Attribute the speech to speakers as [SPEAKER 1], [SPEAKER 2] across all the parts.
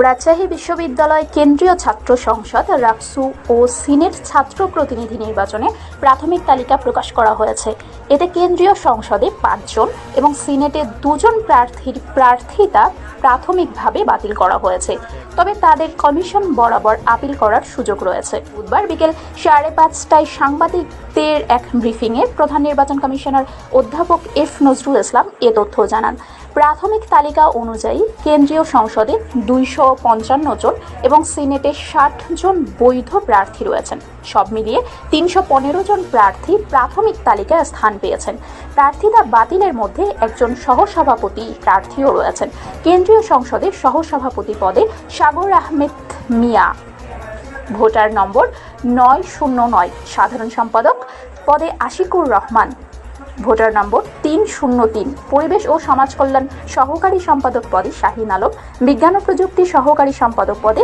[SPEAKER 1] রাজশাহী বিশ্ববিদ্যালয় কেন্দ্রীয় ছাত্র সংসদ, রাকসু ও সিনেট ছাত্র প্রতিনিধি নির্বাচনে প্রাথমিক তালিকা প্রকাশ করা হয়েছে। এতে কেন্দ্রীয় সংসদে পাঁচজন এবং সিনেটে দুজন প্রার্থীর প্রার্থিতা প্রাথমিকভাবে বাতিল করা হয়েছে। তবে তাদের কমিশন বরাবর আপিল করার সুযোগ রয়েছে। বুধবার বিকেল সাড়ে পাঁচটায় সাংবাদিকদের এক ব্রিফিংয়ে প্রধান নির্বাচন কমিশনার অধ্যাপক এফ নজরুল ইসলাম এ তথ্য জানান। প্রাথমিক তালিকা অনুযায়ী কেন্দ্রীয় সংসদে দুইশো পঞ্চান্ন জন এবং সিনেটে ষাট জন বৈধ প্রার্থী রয়েছেন। সব মিলিয়ে তিনশো পনেরো জন প্রার্থী প্রাথমিক তালিকায় স্থান পেয়েছেন। প্রার্থিতা বাতিলের মধ্যে একজন সহসভাপতি প্রার্থীও রয়েছেন। কেন্দ্রীয় সংসদের সহসভাপতি পদে সাগর আহমেদ মিয়া। ভোটার নম্বর নয় শূন্য নয়। সাধারণ সম্পাদক পদে আশিকুর রহমান। ভোটার নম্বর তিন শূন্য তিন। পরিবেশ ও সমাজ কল্যাণ সহকারী সম্পাদক পদে শাহিন আলম, বিজ্ঞান ও প্রযুক্তি সহকারী সম্পাদক পদে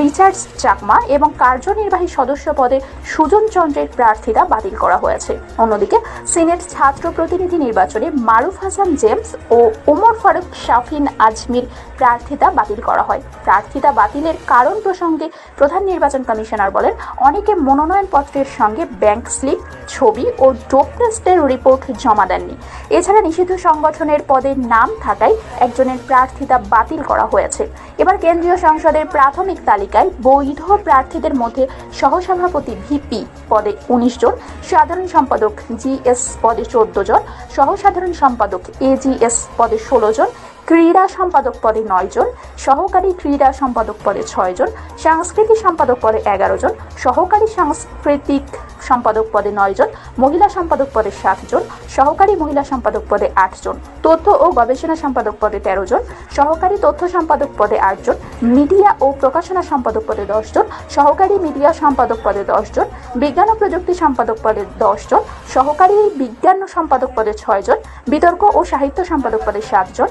[SPEAKER 1] রিচার্ড চাকমা এবং কার্যনির্বাহী সদস্য পদে সুজন চন্দ্রের প্রার্থিতা বাতিল করা হয়েছে। অন্যদিকে সিনেট ছাত্র প্রতিনিধি নির্বাচনে মারুফ হাসান জেমস ও ওমর ফারুক শাফিন আজমির প্রার্থিতা বাতিল করা হয়। প্রার্থিতা বাতিলের কারণ প্রসঙ্গে প্রধান নির্বাচন কমিশনার বলেন, অনেকে মনোনয়নপত্রের সঙ্গে ব্যাংক স্লিপ ছবি ও ডোপ টেস্টের রিপোর্ট জমা দেননি। এছাড়া নিষিদ্ধ সংগঠনের পদে নাম থাকায় একজনের প্রার্থিতা বাতিল করা হয়েছে। এবার কেন্দ্রীয় সংসদের প্রাথমিক তালিকায় বৈধ প্রার্থীদের মধ্যে সহসভাপতি ভিপি পদে উনিশ জন, সাধারণ সম্পাদক জিএস পদে চোদ্দ জন, সহসাধারণ সম্পাদক এজিএস পদে ষোলো জন ক্রীড়া সম্পাদক পদে নয় জন সহকারী ক্রীড়া সম্পাদক পদে ছয় জন সাংস্কৃতিক সম্পাদক পদে এগারো জন সহকারী সাংস্কৃতিক সম্পাদক পদে নয় জন মহিলা সম্পাদক পদে সাত জন সহকারী মহিলা সম্পাদক পদে আট জন তথ্য ও গবেষণা সম্পাদক পদে তেরো জন সহকারী তথ্য সম্পাদক পদে আট জন মিডিয়া ও প্রকাশনা সম্পাদক পদে দশ জন সহকারী মিডিয়া সম্পাদক পদে দশ জন বিজ্ঞান ও প্রযুক্তি সম্পাদক পদে দশ জন সহকারী বিজ্ঞান সম্পাদক পদে ছয় জন বিতর্ক ও সাহিত্য সম্পাদক পদে সাত জন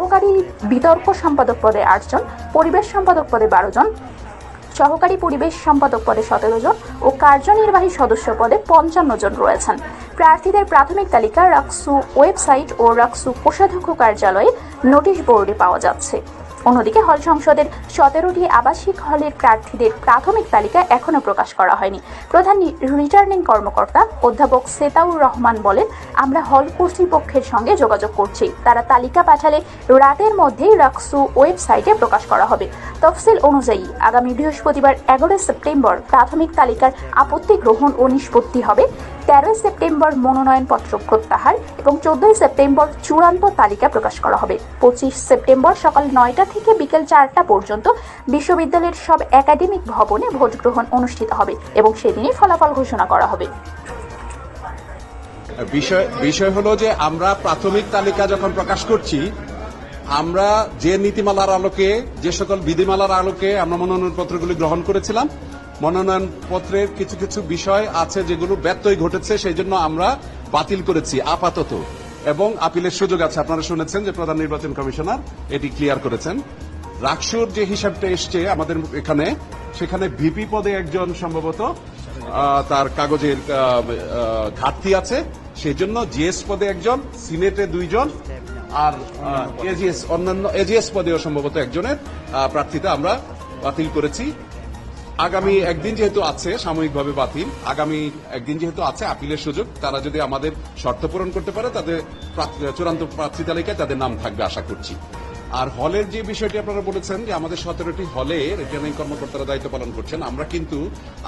[SPEAKER 1] সহকারী বিতর্ক সম্পাদক পদে আটজন পরিবেশ সম্পাদক পদে বারো জন, সহকারী পরিবেশ সম্পাদক পদে সতেরো জন ও কার্যনির্বাহী সদস্য পদে পঞ্চান্ন জন রয়েছেন। প্রার্থীদের প্রাথমিক তালিকা রাকসু ওয়েবসাইট ও রাকসু কোষাধ্যক্ষ কার্যালয়ে নোটিশ বোর্ডে পাওয়া যাচ্ছে। অন্যদিকে হল সংসদের সতেরোটি আবাসিক হলের প্রার্থীদের প্রাথমিক তালিকা এখনও প্রকাশ করা হয়নি। প্রধান রিটার্নিং কর্মকর্তা অধ্যাপক সেতাউর রহমান বলেন, আমরা হল কর্তৃপক্ষের সঙ্গে যোগাযোগ করছি। তারা তালিকা পাঠালে রাতের মধ্যেই রাকসু ওয়েবসাইটে প্রকাশ করা হবে। তফসিল অনুযায়ী, আগামী বৃহস্পতিবার এগারোই সেপ্টেম্বর প্রাথমিক তালিকার আপত্তি গ্রহণ ও নিষ্পত্তি হবে। তেরোই সেপ্টেম্বর মনোনয়নপত্র প্রত্যাহার এবং চোদ্দই সেপ্টেম্বর চূড়ান্ত তালিকা প্রকাশ করা হবে। পঁচিশ সেপ্টেম্বর সকাল নয়টা থেকে বিকেল চারটা পর্যন্ত বিশ্ববিদ্যালয়ের সব একাডেমিক ভবনে ভোট গ্রহণ অনুষ্ঠিত হবে এবং সেদিনই ফলাফল ঘোষণা করা হবে।
[SPEAKER 2] বিষয় বিষয় হলো যে আমরা প্রাথমিক তালিকা যখন প্রকাশ করছি, আমরা যে নীতিমালার আলোকে, যে সকল বিধিমালার আলোকে আমরা মনোনয়নপত্রগুলি গ্রহণ করেছিলাম, মনোনয়নপত্রের কিছু কিছু বিষয় আছে যেগুলো ব্যত্যয় ঘটেছে, সেই জন্য আমরা বাতিল করেছি, আপাতত। এবং আপিলের সুযোগ আছে। আপনারা শুনেছেন যে প্রধান নির্বাচন কমিশনার এটি ক্লিয়ার করেছেন। রাকসুর যে হিসাবটা এসছে আমাদের এখানে, সেখানে ভিপি পদে একজন সম্ভবত তার কাগজের ঘাটতি আছে। সেই জন্য জিএস পদে একজন, সিনেটে দুইজন, আর এজিএস অন্যান্য এজিএস পদেও সম্ভবত একজনের প্রার্থীতা আমরা বাতিল করেছি। আগামী একদিন যেহেতু আছে সাময়িকভাবে বাতিল, আগামী একদিন যেহেতু আছে আপিলের সুযোগ, তারা যদি আমাদের শর্ত পূরণ করতে পারে, তাদের চূড়ান্ত প্রার্থী তালিকায় তাদের নাম থাকবে আশা করছি। আর হলের যে বিষয়টি আপনারা বলেছেন যে আমাদের সতেরোটি হলে রিটার্নিং কর্মকর্তারা দায়িত্ব পালন করছেন, আমরা কিন্তু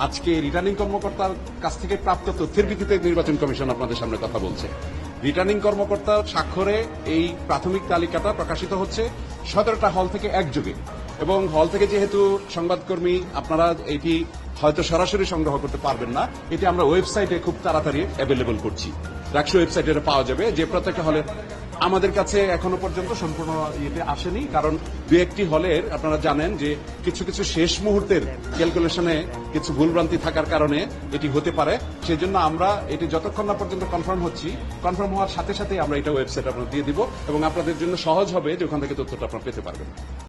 [SPEAKER 2] আজকে রিটার্নিং কর্মকর্তার কাছ থেকে প্রাপ্ত তথ্যের ভিত্তিতে নির্বাচন কমিশন আপনাদের সামনে কথা বলছে। রিটার্নিং কর্মকর্তা স্বাক্ষরে এই প্রাথমিক তালিকাটা প্রকাশিত হচ্ছে সতেরোটা হল থেকে একযোগে। এবং হল থেকে যেহেতু সংবাদকর্মী, আপনারা এটি হয়তো সরাসরি সংগ্রহ করতে পারবেন না। এটি আমরা ওয়েবসাইটে খুব তাড়াতাড়ি অ্যাভেলেবল করছি। রাকসু ওয়েবসাইটে এটা পাওয়া যাবে। যে প্রত্যেকটা হলে আমাদের কাছে এখনও পর্যন্ত সম্পূর্ণ ইয়েতে আসেনি, কারণ দু একটি হলের আপনারা জানেন যে কিছু কিছু শেষ মুহূর্তের ক্যালকুলেশনে কিছু ভুলভ্রান্তি থাকার কারণে এটি হতে পারে। সেই জন্য আমরা এটি যতক্ষণ না পর্যন্ত কনফার্ম হচ্ছি কনফার্ম হওয়ার সাথে সাথে আমরা এটা ওয়েবসাইট আপনার দিয়ে দিব এবং আপনাদের জন্য সহজ হবে যে ওখান থেকে তথ্যটা আপনারা পেতে পারবেন।